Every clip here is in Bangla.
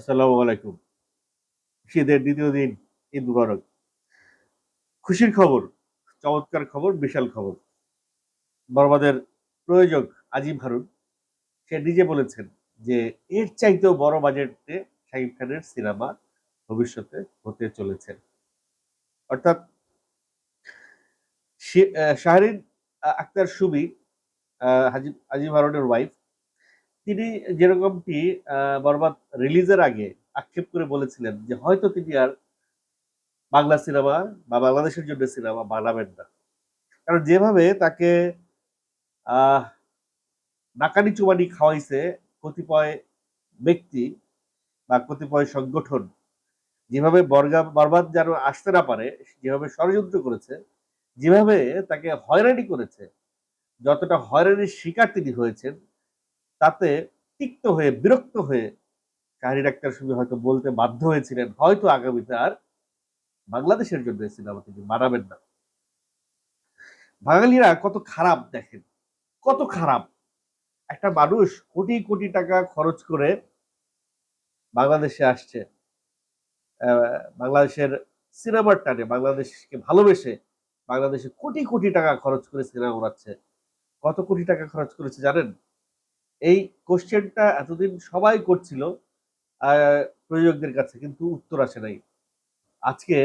আসসালামু আলাইকুম। শীতের দ্বিতীয় দিন, ঈদ মুবারক। খুশির খবর, চমৎকার খবর, বিশাল খবর। বরবাদের প্রয়োজক আজিম হারুন, সে নিজে বলেছেন যে, এর চাইতেও বড় বাজেটে শাকিব খানের সিনেমা ভবিষ্যতে হতে চলেছে। অর্থাৎ শাহরিন আক্তার সুবি আজিম হারুনের ওয়াইফ তিনি যেরকমটি বরবাদ রিলিজের আগে আক্ষেপ করে বলেছিলেন যে হয়তো তিনি আর বাংলা সিনেমা বা বাংলাদেশের জন্য সিনেমা বানাবেন না। কারণ যেভাবে তাকে নাকানি চুবানি খাওয়াইছে কতিপয় ব্যক্তি বা কতিপয় সংগঠন, যেভাবে বর্গা, বরবাদ যেন আসতে না পারে, যেভাবে ষড়যন্ত্র করেছে, যেভাবে তাকে হয়রানি করেছে, যতটা হয়রানির শিকার তিনি হয়েছেন তাতে তিক্ত হয়ে, বিরক্ত হয়ে শাহরির আক্তার সুবি হয়তো বলতে বাধ্য হয়েছিলেন। হয়তো আগামীতে আর বাংলাদেশের জন্য এই সিনেমা তিনি বানাবেন না। বাঙালিরা কত খারাপ দেখেন, কত খারাপ। একটা মানুষ কোটি কোটি টাকা খরচ করে বাংলাদেশে আসছে বাংলাদেশের সিনেমার টানে, বাংলাদেশকে ভালোবেসে বাংলাদেশে কোটি কোটি টাকা খরচ করে সিনেমা বানাচ্ছে। কত কোটি টাকা খরচ করেছে জানেন? এই কোশ্চেনটা এতদিন সবাই করছিল প্রযোজকদের কাছে, কিন্তু উত্তর আসে নাই। আজকে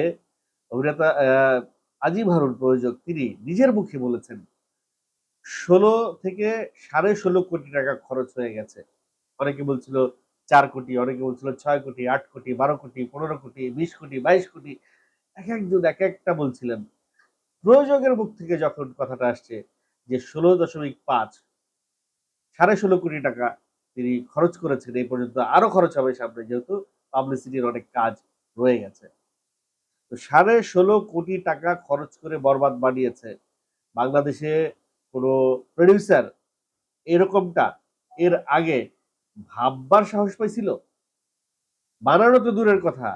অভিনেতা আজিম হারুন প্রযোজক, তিনি নিজের মুখে বলেছেন, ষোলো থেকে সাড়ে ষোলো কোটি টাকা খরচ হয়ে গেছে। অনেকে বলছিল চার কোটি, অনেকে বলছিল ছয় কোটি, আট কোটি, বারো কোটি, পনেরো কোটি, বিশ কোটি, বাইশ কোটি, এক একজন এক একটা বলছিলেন। প্রয়োজকের মুখ থেকে যখন কথাটা আসছে যে ষোলো দশমিক পাঁচ সাড়ে ষোলো কোটি টাকা তিনি খরচ করেছেন, এই পর্যন্ত আরও খরচ হবে সামনে, যেহেতু পাবলিসিটির অনেক কাজ রয়ে গেছে। তো সাড়ে ষোলো কোটি টাকা খরচ করে বরবাদ বানিয়েছে বাংলাদেশে কোনো প্রডিউসার এরকমটা এর আগে ভাববার সাহস পাইছিল? বানানো তো দূরের কথা,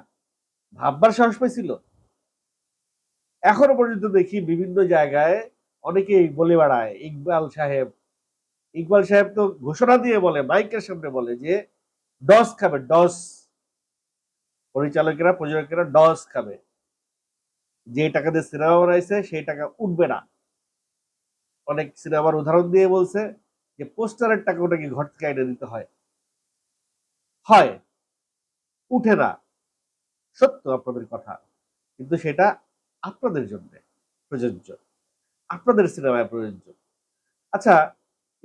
ভাববার সাহস পাইছিল? এখনও পর্যন্ত দেখি বিভিন্ন জায়গায় অনেকেই বলে বেড়ায়, ইকবাল সাহেব ইকবাল সাহেব তো ঘোষণা দিয়ে বলে, মাইকের সামনে বলে যে, ডস খাবে, ডস। পরিচালকেরা, প্রযোজকেরা ডস খাবে। যে টাকা দিয়ে সিনেমা বানাইছে, সেই টাকা উঠবে না। অনেক সিনেমার উদাহরণ দিয়ে বলছে যে, পোস্টারের টাকা ওটাকে ঘর থেকে এনে দিতে হয়। হয়। উঠে না। সত্য আপনাদের কথা। কিন্তু সেটা আপনাদের জন্য প্রযোজ্য। আপনাদের সিনেমায় প্রযোজ্য। আচ্ছা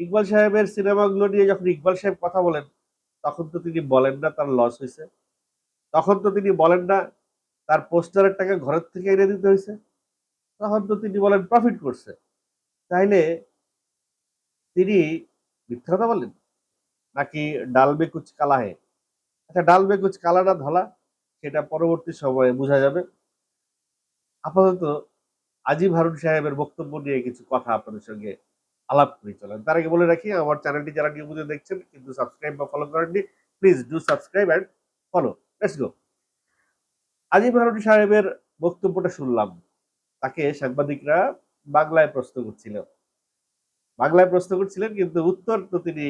ইকবাল সাহেবের সিনেমাগুলো নিয়ে যখন ইকবাল সাহেব কথা বলেন, তখন তো তিনি বলেন না তার লস হয়েছে। তখন তো তিনি বলেন না তার পোস্টারের টাকা ঘরের থেকে এনে দিতে হয়েছে। তখন তো তিনি বলেন প্রফিট করছে। তাইলে তিনি মিথ্যা কথা বলেন? নাকি ডালবে কুচ কালা হে? আচ্ছা ডালবে কুচ কালা না ধলা, সেটা পরবর্তী সময়ে বোঝা যাবে। আপাতত আজিব হারুন সাহেবের বক্তব্য নিয়ে কিছু কথা আপনাদের সঙ্গে আলাপ করি চলেন। তার আগে বলে রাখি, আমার চ্যানেলটি যারা নিয়মিত দেখছেন, কিন্তু সাবস্ক্রাইব বা ফলো করেননি please do subscribe and follow let's go Ajib Harun সাহেবের বক্তব্যটা শুনলাম। তাকে সাংবাদিকরা বাংলায় প্রশ্ন করছিল। বাংলায় প্রশ্ন করছিলেন, কিন্তু উত্তর তো তিনি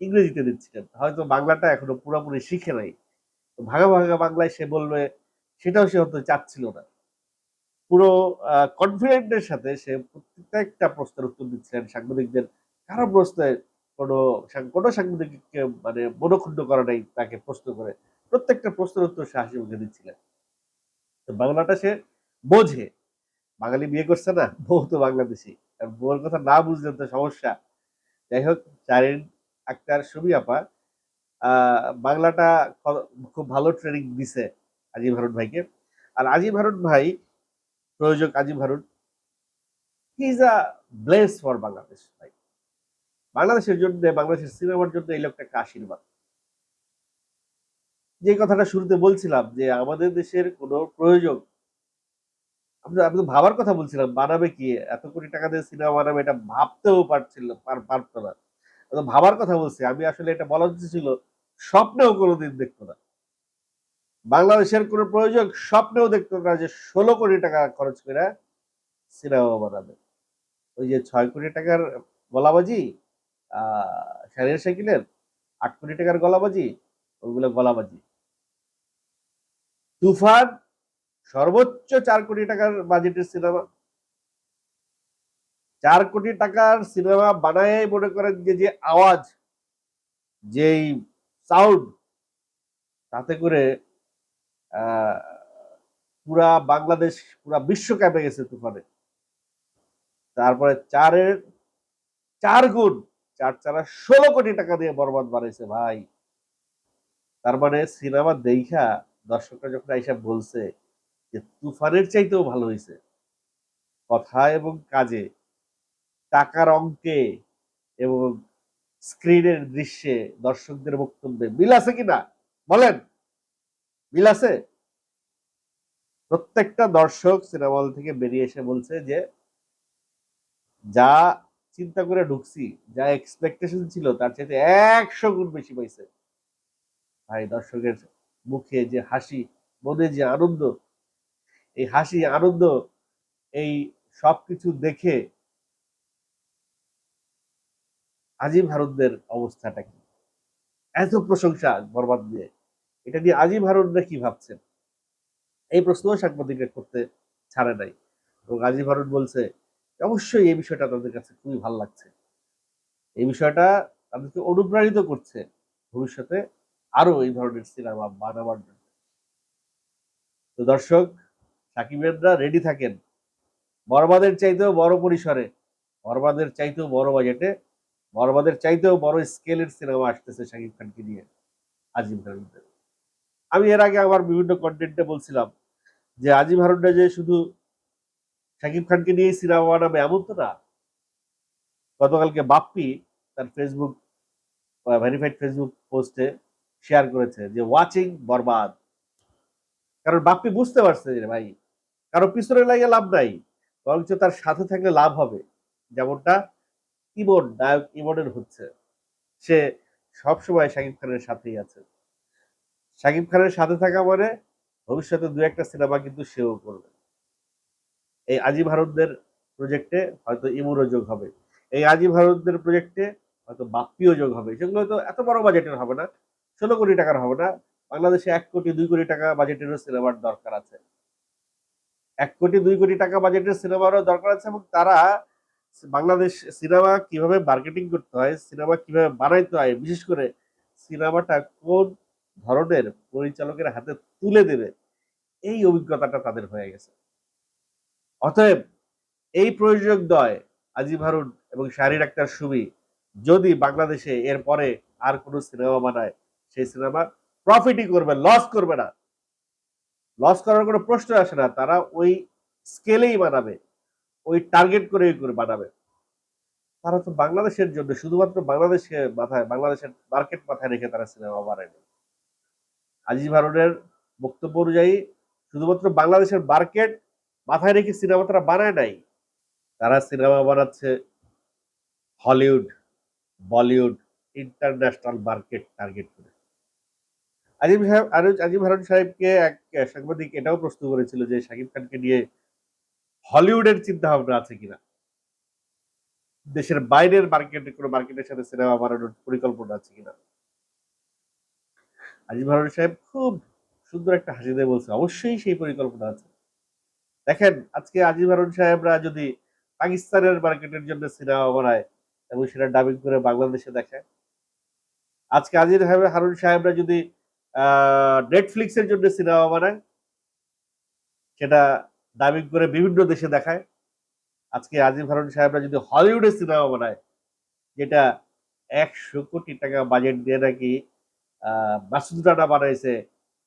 ইংরেজিতে দিচ্ছিলেন। হয়তো বাংলাটা এখনও পুরোপুরি শিখে নাই। ভাগা ভাগা বাংলায় সে বলবে, সেটাও সে হয়তো চাচ্ছিল না। পুরো কনফিডেন্টের সাথে সে প্রত্যেকটা প্রশ্নের উত্তর দিচ্ছিলেন সাংবাদিকদের। কারও প্রশ্নে কোনো কোনো সাংবাদিককে মানে মনোক্ষুণ্ণ করা নাই তাকে প্রশ্ন করে। প্রত্যেকটা প্রশ্নের উত্তর সে হাসি মুখে দিচ্ছিলেন। তো বাংলাটা সে বোঝে। বাঙালি বিয়ে করছে না, বউ তো বাংলাদেশি। আর বউর কথা না বুঝলেন তো সমস্যা। যাই হোক চারিন আক্তার সুবি আপা বাংলাটা খুব ভালো ট্রেনিং দিছে আজিম হারুন ভাইকে। আর আজিম হারুন ভাই প্রয়োজক Azim Harun. He is a bless for Bangladesh ভাই বাংলাদেশের জন্য, বাংলাদেশের সিনেমার জন্য এই লোকটা একটা আশীর্বাদ। যে কথাটা শুরুতে বলছিলাম যে আমাদের দেশের কোনো প্রয়োজক আমি তো- ভাবার কথা বলছিলাম, বানাবে কি? এত কোটি টাকা দিয়ে সিনেমা বানাবে, এটা ভাবতেও পারছিল পার- পারতো না। ভাবার কথা বলছি, আমি আসলে এটা বলা উচিত ছিল, স্বপ্নেও কোনোদিন দেখতো না। বাংলাদেশের কোনো প্রয়োজক স্বপ্নেও দেখতে না যে ষোলো কোটি টাকা খরচ করে সিনেমা বানাবে। ওই যে ছয় কোটি টাকার গলাবাজি, আহ শারিয়ার সাইকেলের আট কোটি টাকার গলাবাজি, ওইগুলো গলাবাজি। তুফান সর্বোচ্চ চার কোটি টাকার বাজেটের সিনেমা। চার কোটি টাকার সিনেমা বানায় মনে করেন যে যে আওয়াজ, যেই সাউন্ড তাতে করে পুরা বাংলাদেশ, পুরা বিশ্ব ক্যাপে গেছে তুফানে। তারপরে চারের, চার গুণ, চার চারা ষোলো কোটি টাকা দিয়ে বরবাদ বানাইছে ভাই। তার মানে সিনেমা দেখা দর্শকরা যখন আইসা বলছে যে তুফানের চাইতেও ভালো হয়েছে কথা এবং কাজে, টাকার অঙ্কে এবং স্ক্রিনের দৃশ্যে দর্শকদের বক্তব্যে মিল আছে কিনা? বলেন। মিল আছে? প্রত্যেকটা দর্শক সিনেমা হল থেকে বেরিয়ে এসে বলছে যে, যা চিন্তা করে ঢুকছি, যা এক্সপেকটেশন ছিল, তার চাইতে একশো গুণ বেশি পাইছে। ভাই, দর্শকের মুখে যে হাসি, মনে যে আনন্দ, এই হাসি, আনন্দ, এই সবকিছু দেখে আজিম হারুনদের অবস্থাটা কি? এত প্রশংসা বরবাদ দিয়ে। এটা নিয়ে আজিম ভারতরা কি ভাবছেন? এই প্রশ্নও সাংবাদিকরা করতে ছাড়ে নাই। এবং আজিম ভারত বলছে, অবশ্যই এই বিষয়টা তাদের কাছে খুবই ভালো লাগছে। এই বিষয়টা তাদেরকে অনুপ্রাণিত করছে ভবিষ্যতে আরও এই ধরনের সিনেমা বানাবার জন্য। তো দর্শক সাকিবেনরা রেডি থাকেন বরবাদের চাইতেও বড় পরিসরে, বরবাদের চাইতেও বড় বাজেটে, বরবাদের চাইতেও বড় স্কেলের সিনেমা আসতেছে শাকিব খানকে নিয়ে, আজিম হারুনদের। আমি এর আগে আমার বিভিন্ন কন্টেন্টে বলছিলাম যে আজিম হারুনরা যে শুধু শাকিব খানকে নিয়ে সিনেমা বানাবে এমন তো না। গতকালকে বাপ্পি তার ফেসবুক ভেরিফাইড ফেসবুক পোস্টে শেয়ার করেছে যে ওয়াচিং বরবাদ। কারণ বাপ্পি বুঝতে পারছে যে ভাই, কারও পিছনে লাগে লাভ নাই, বরঞ্চ তার সাথে থাকলে লাভ হবে। যেমনটা ইমন, নায়ক ইমনের হচ্ছে। সে সবসময় শাকিব খানের সাথেই আছে। শাকিব খানের সাথে থাকা মানে ভবিষ্যতে দু একটা সিনেমা কিন্তু সেও করবে। এই আজি ভারতদের প্রজেক্টে হয়তো ইমুরও যোগ হবে। এই আজি ভারতদের প্রজেক্টে হয়তো বাপ্পিও যোগ হবে। সেগুলো হয়তো এত বড় বাজেটের হবে না। ষোলো কোটি টাকার হবে না। বাংলাদেশে এক কোটি, দুই কোটি টাকা বাজেটেরও সিনেমার দরকার আছে। এক কোটি, দুই কোটি টাকা বাজেটের সিনেমারও দরকার আছে এবং তারা বাংলাদেশ সিনেমা কীভাবে মার্কেটিং করতে হয়, সিনেমা কীভাবে বানাইতে হয়, বিশেষ করে সিনেমাটা কোন ধরনের পরিচালকের হাতে তুলে দেবে, এই অভিজ্ঞতাটা তাদের হয়ে গেছে। অতএব এই প্রযোজক দয় আজিম হারুন এবং শাহরির আক্তার সুবি যদি বাংলাদেশে এরপরে আর কোনো সিনেমা বানায়, সেই সিনেমা প্রফিটই করবে লস করবে না। লস করার কোনো প্রশ্ন আসে না, তারা ওই স্কেলেই বানাবে, ওই টার্গেট করেই করে বানাবে। তারা তো বাংলাদেশের জন্য, শুধুমাত্র বাংলাদেশকে মাথায়, বাংলাদেশের মার্কেট মাথায় রেখে তারা সিনেমা বানায়নি। আজিজ হারুনের বক্তব্য অনুযায়ী শুধুমাত্র বাংলাদেশের মার্কেট মাথায় রেখে সিনেমা তারা বানায় নাই। তারা সিনেমা বানাচ্ছে Hollywood, Bollywood, international market target করে। আজিম সাহেব আজিম হারুন সাহেবকে এক সাংবাদিক এটাও প্রশ্ন করেছিল যে শাকিব খানকে নিয়ে হলিউডের চিন্তা ভাবনা আছে কিনা? দেশের বাইরের মার্কেটে কোনো মার্কেটের সাথে সিনেমা বানানোর পরিকল্পনা আছে কিনা? আজিম হারুন সাহেব খুব সুন্দর একটা হাসি দিয়ে বলছে অবশ্যই সেই পরিকল্পনা আছে। দেখেন, আজকে আজিম হারুন সাহেবরা যদি পাকিস্তানের মার্কেটের জন্য সিনেমা বানায় এবং সেটা ডাবিং করে বাংলাদেশে দেখায় আজকে আজির হারুন সাহেবরা যদি নেটফ্লিক্সের জন্য সিনেমা বানায়, সেটা ডাবিং করে বিভিন্ন দেশে দেখায়, আজকে আজিম হারুন সাহেবরা যদি হলিউডে সিনেমা বানায়, যেটা একশো কোটি টাকা বাজেট দিয়ে নাকি মাসুদ রানা বানাইছে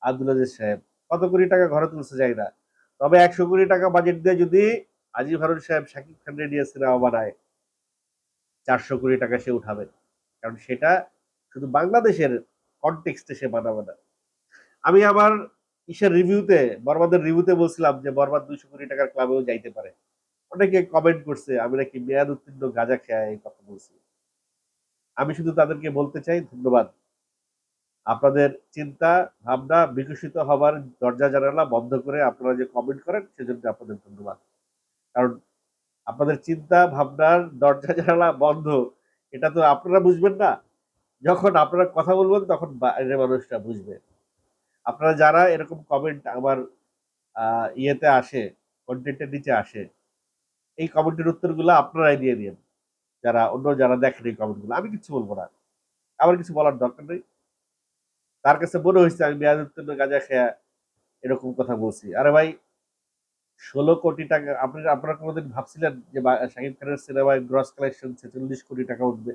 আব্দুল আজিজ সাহেব। কত কোটি টাকা ঘরে তুলছে যায় না তবে একশো কোটি টাকা বাজেট দিয়ে যদি আজিম হারুন সাহেব শাকিব খানের নিয়ে সিনেমা বানায়, চারশো কোটি টাকা সে উঠাবে। কারণ সেটা শুধু বাংলাদেশের কনটেক্সটে সে বানাবে না। আমি আমার ইসের রিভিউতে, বরবাদের রিভিউতে বলছিলাম যে বরবাদ দুইশো কোটি টাকার ক্লাবেও যাইতে পারে। অনেকে কমেন্ট করছে, আমি নাকি মেয়াদ উত্তীর্ণ গাঁজা খেয়ে এই কথা বলছি। আমি শুধু তাদেরকে বলতে চাই ধন্যবাদ। আপনাদের চিন্তা, ভাবনা বিকশিত হবার দরজা জানালা বন্ধ করে আপনারা যে কমেন্ট করেন, সেজন্য আপনাদের ধন্যবাদ। কারণ আপনাদের চিন্তা, ভাবনার দরজা জানালা বন্ধ, এটা তো আপনারা বুঝবেন না। যখন আপনারা কথা বলবেন, তখন বাইরের মানুষরা বুঝবে। আপনারা যারা এরকম কমেন্ট আমার ইয়েতে আসে কন্টেন্টের নিচে আসে, এই কমেন্টের উত্তরগুলো আপনারাই দিয়ে দিন যারা অন্য যারা দেখেন এই কমেন্টগুলো আমি কিছু বলব না। আমার কিছু বলার দরকার নেই। তার কাছে মনে হয়েছে আমি মেয়াদ উত্তীর্ণ গাঁজা খেয়া এরকম কথা বলছি। আরে ভাই, ষোলো কোটি টাকা, আপনি, আপনারা কোনোদিন ভাবছিলেন যে শাকিব খানের সিনেমায় গ্রস কালেকশন ছেচল্লিশ কোটি টাকা উঠবে?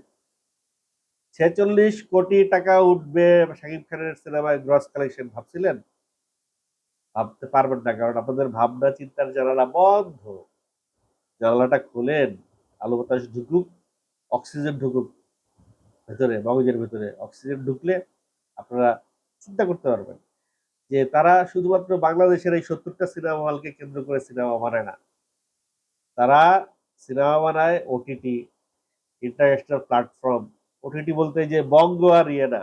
ছেচল্লিশ কোটি টাকা উঠবে শাকিব খানের সিনেমায় গ্রস কালেকশন ভাবছিলেন? ভাবতে পারবেন না, কারণ আপনাদের ভাবনা চিন্তার জানালা বন্ধ। জানালাটা খোলেন, আলো বাতাস ঢুকুক, অক্সিজেন ঢুকুক, ভেতরে, মগজের ভেতরে, অক্সিজেন ঢুকলে আপনারা চিন্তা করতে পারবেন যে তারা শুধুমাত্র বাংলাদেশের এই সত্তরটা সিনেমা হলকে কেন্দ্র করে সিনেমা বানায় না। তারা সিনেমা বানায় ওটিটি ইন্টারন্যাশনাল প্ল্যাটফর্ম ওটিটি বলতে যে বঙ্গ আর ইয়ে না,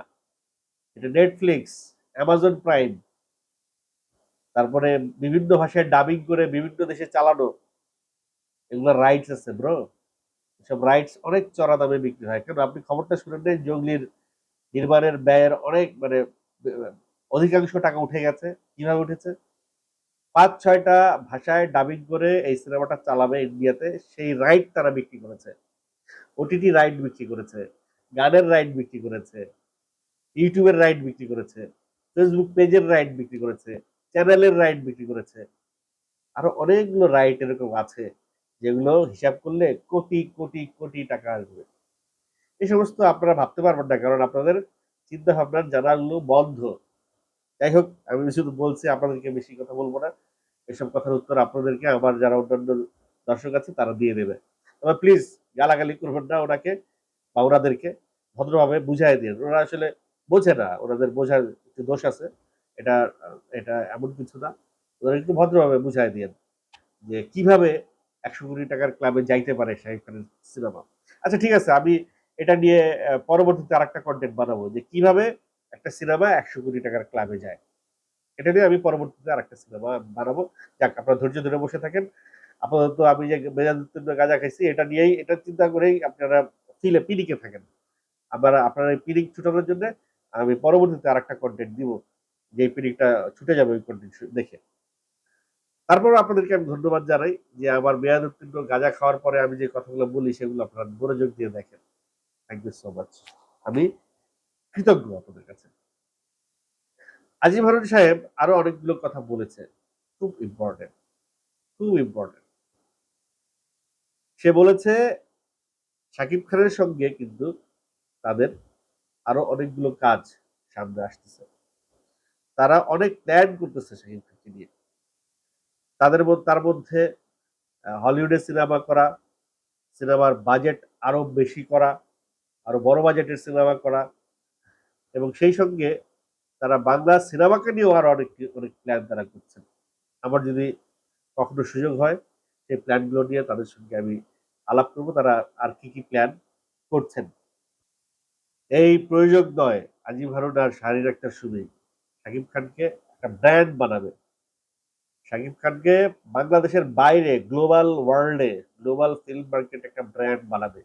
এটা নেটফ্লিক্স অ্যামাজন প্রাইম তারপরে বিভিন্ন ভাষায় ডাবিং করে বিভিন্ন দেশে চালানো, এগুলো রাইটস আছে ব্রো সব রাইটস অনেক চড়া দামে বিক্রি হয়। কারণ আপনি খবরটা শুনেন জঙ্গলির নির্মাণের ব্যয়ের অনেক মানে অধিকাংশ টাকা উঠে গেছে। কীভাবে উঠেছে? পাঁচ, ছয়টা ভাষায় ডাবিং করে এই সিনেমাটা চালাবে ইন্ডিয়াতে, সেই রাইট তারা বিক্রি করেছে। ওটিটি রাইট বিক্রি করেছে, গানের রাইট বিক্রি করেছে ইউটিউবের রাইট বিক্রি করেছে ফেসবুক পেজের রাইট বিক্রি করেছে চ্যানেলের রাইট বিক্রি করেছে। আরও অনেকগুলো রাইট এরকম আছে, যেগুলো হিসাব করলে কোটি কোটি কোটি টাকা আসবে। এই সমস্ত আপনারা ভাবতে পারবেন না, কারণ আপনাদের চিন্তা ভাবনার জানাগুলো বন্ধ। যাই হোক, আমি শুধু বলছি, আপনাদেরকে বেশি কথা বলব না। এসব কথার উত্তর আপনাদেরকে আমার যারা অন্যান্য দর্শক আছে, তারা দিয়ে দেবে। তবে প্লিজ গালাগালি করবেন না ওনাকে বা ওনাদেরকে। ভদ্রভাবে বুঝাই দিন। ওরা আসলে বোঝে না, ওনাদের বোঝার একটু দোষ আছে। এটা এটা এমন কিছু না। ওরা একটু ভদ্রভাবে বুঝাই দিন যে কীভাবে একশো কোটি টাকার ক্লাবে যাইতে পারে শাহিদ খানের সিনেমা। আচ্ছা ঠিক আছে, আমি এটা নিয়ে পরবর্তীতে আরেকটা কন্টেন্ট বানাবো যে কীভাবে একটা সিনেমা একশো কোটি টাকার ক্লাবে যায়। এটা নিয়ে আমি পরবর্তীতে আরেকটা সিনেমা বানাবো। যাক, আপনারা ধৈর্য ধরে বসে থাকেন। আপাতত আমি যে মেজাজুদ্দিন গাঁজা খাইছি, এটা নিয়েই, এটা চিন্তা করেই আপনারা ফিলে পিনিকে থাকেন। আবার আপনারা এই পিনিক ছুটানোর জন্য আমি পরবর্তীতে আরেকটা কন্টেন্ট দিব যে এই পিনিকটা ছুটে যাবে ওই কন্টেন্ট দেখে। তারপর আপনাদেরকে আমি ধন্যবাদ জানাই যে আমার মেয়াদ উত্তীর্ণ গাঁজা খাওয়ার পরে আমি যে কথাগুলো বলি, সেগুলো আপনারা মনোযোগ দিয়ে দেখেন। থ্যাংক ইউ সো মাচ আমি কৃতজ্ঞ আপনাদের কাছে। আজিম হারুন সাহেব আরও অনেকগুলো কথা বলেছে। খুব ইম্পর্টেন্ট খুব ইম্পর্টেন্ট সে বলেছে শাকিব খানের সঙ্গে কিন্তু তাদের আরও অনেকগুলো কাজ সামনে আসতেছে। তারা অনেক প্ল্যান করতেছে শাকিব খানকে নিয়ে। তাদের তার মধ্যে হলিউডে সিনেমা করা, সিনেমার বাজেট আরও বেশি করা আরও বড় বাজেটের সিনেমা করা। এবং সেই সঙ্গে তারা বাংলা সিনেমাকে নিয়েও আরও অনেক অনেক প্ল্যান তারা করছেন। আমার যদি কখনো সুযোগ হয়, সেই প্ল্যানগুলো নিয়ে তাদের সঙ্গে আমি আলাপ করব। তারা আর কি কি প্ল্যান করছেন? এই প্রয়োজক নয়, আজিম হারুন আর শাহরির একটা শুধুই। শাকিব খানকে একটা ব্র্যান্ড বানাবে। শাকিব খানকে বাংলাদেশের বাইরে গ্লোবাল ওয়ার্ল্ডে গ্লোবাল ফিল্ম মার্কেট একটা ব্র্যান্ড বানাবে।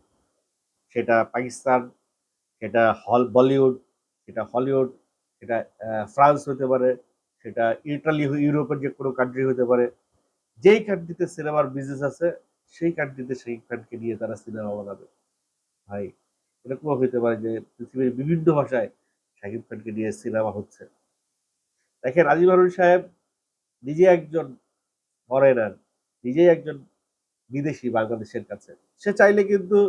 সেটা পাকিস্তান, সেটা হল, বলিউড, সেটা হলিউড, সেটা ফ্রান্স হতে পারে, সেটা ইটালি, ইউরোপের যে কোনো কান্ট্রি হতে পারে। যেই কান্ট্রিতে সিনেমার বিজনেস আছে, সেই কান্ট্রিতে সেই খানকে নিয়ে তারা সিনেমা বানাবে। ভাই, এরকমও হতে পারে যে পৃথিবীর বিভিন্ন ভাষায় শাকিব খানকে নিয়ে সিনেমা হচ্ছে। দেখেন আজিম হারুন সাহেব নিজে একজন ফরেনার নিজেই একজন বিদেশি বাংলাদেশের কাছে। সে চাইলে কিন্তু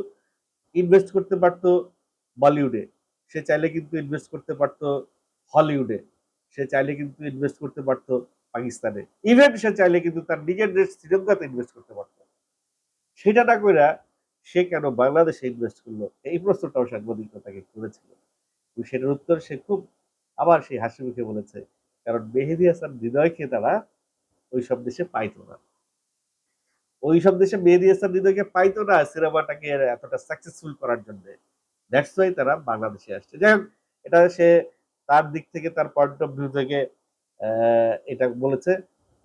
ইনভেস্ট করতে পারতো বলিউডে সে চাইলে কিন্তু ইনভেস্ট করতে পারতো হলিউডে সে চাইলে কিন্তু ইনভেস্ট করতে পারতো পাকিস্তানে। ইভেন সে চাইলে কিন্তু তার নিজের দেশ শ্রীলঙ্কাতে ইনভেস্ট করতে পারতো। সেটা না করে সে কেন বাংলাদেশে ইনভেস্ট করল? এই প্রশ্নটাও সাংবাদিকরা তাকে করেছিল। সেটার উত্তর সে খুব আবার সেই হাসি মুখে বলেছে, কারণ মেহেদি হাসান হৃদয়কে তারা ওই সব দেশে পাইতো না। ওই সব দেশে মেহেদি হাসান হৃদয়কে পাইতো না সিনেমাটাকে এতটা সাকসেসফুল করার জন্য। দ্যাটস ওয়াই তারা বাংলাদেশে আসছে। যাই হোক, এটা সে তার দিক থেকে, তার পয়েন্ট অফ ভিউ থেকে এটা বলেছে।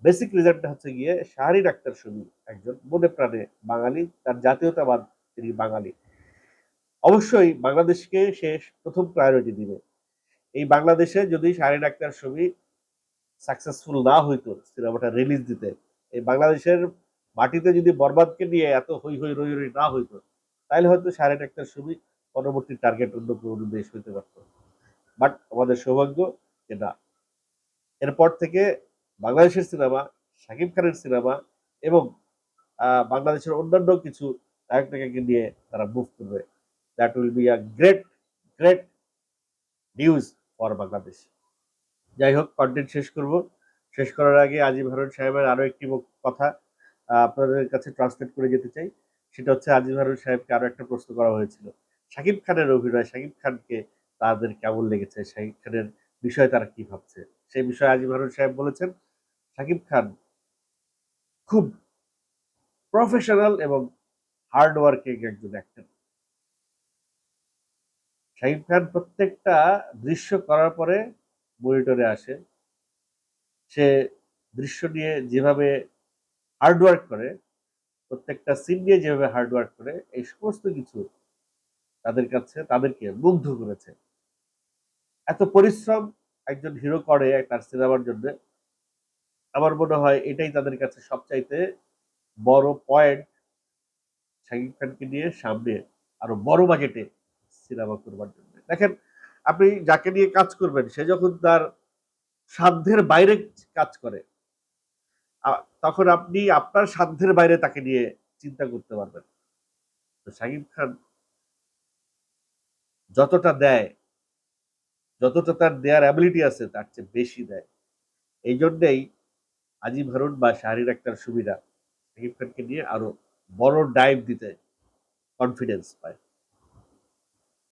বেসিক রিজনটা হচ্ছে গিয়ে শাহরি ডাক্তার সুমি একজন মনে প্রাণে বাঙালি, তার জাতীয়তাবাদ তিনি বাঙালি। অবশ্যই বাংলাদেশকে সে প্রথম প্রায়োরিটি দিবে। এই বাংলাদেশে যদি শাহরি ডাক্তার সুমি সাকসেসফুল না হইতো, সিনেমাটা রিলিজ দিতে, এই বাংলাদেশের মাটিতে যদি বরবাদকে নিয়ে এত হই হই রই রই না হইতো তাহলে হয়তো শাহরিয়ার আক্তার ছবি পরবর্তী টার্গেট অন্য কোনো দেশ হইতে পারত। বাট আমাদের সৌভাগ্য যে না। এরপর থেকে বাংলাদেশের সিনেমা, শাকিব খানের সিনেমা এবং বাংলাদেশের অন্যান্য কিছু নায়ক নায়িকাকে নিয়ে তারা মুভ করবে। That will be a great great news for Bangladesh. যাই হোক কন্টেন্ট শেষ করব। শেষ করার আগে আজিম হারুন সাহেবের আরও একটি কথা। আপনাদের কাছে ট্রান্সলেট করে যেতে চাই, সেটা হচ্ছে আজিম হারুন সাহেবকে আরও একটা প্রশ্ন করা হয়েছিল। শাকিব খানের অভিনয়, শাকিব খানকে তাদের কেমন লেগেছে, শাকিব খানের বিষয়ে তারা কি ভাবছে? সেই বিষয়ে আজিম হারুন সাহেব বলেছেন, শাকিব খান খুব প্রফেশনাল এবং হার্ড ওয়ার্কিং একজন অ্যাক্টর শাকিব খান প্রত্যেকটা দৃশ্য করার পরে মনিটরে আসে। সে দৃশ্য নিয়ে যেভাবে হার্ডওয়ার্ক করে, প্রত্যেকটা সিন নিয়ে যেভাবে হার্ডওয়ার্ক করে, এই সমস্ত কিছু তাদের কাছে, তাদেরকে মুগ্ধ করেছে। এত পরিশ্রম একজন হিরো করে তার সিনেমার জন্য, আমার মনে হয় এটাই তাদের কাছে সবচাইতে বড় পয়েন্ট শাকিব খানকে নিয়ে সামনে আরও বড় বাজেটে সিনেমা করবার জন্য। দেখেন, আপনি যাকে নিয়ে কাজ করবেন, সে যখন তার সাধ্যের বাইরে কাজ করে তখন আপনি আপনার সাধ্যের বাইরে তাকে নিয়ে চিন্তা করতে পারবেন। তো শাকিব খান যতটা দেয়, যতটা তার দেয়ার অ্যাবিলিটি আছে, তার চেয়ে বেশি দেয়। এই জন্যেই আজিম হারুন বা শাহরির আক্তার সুবিধা শাকিব খানকে নিয়ে আরও বড় ডাইভ দিতে কনফিডেন্স পায়।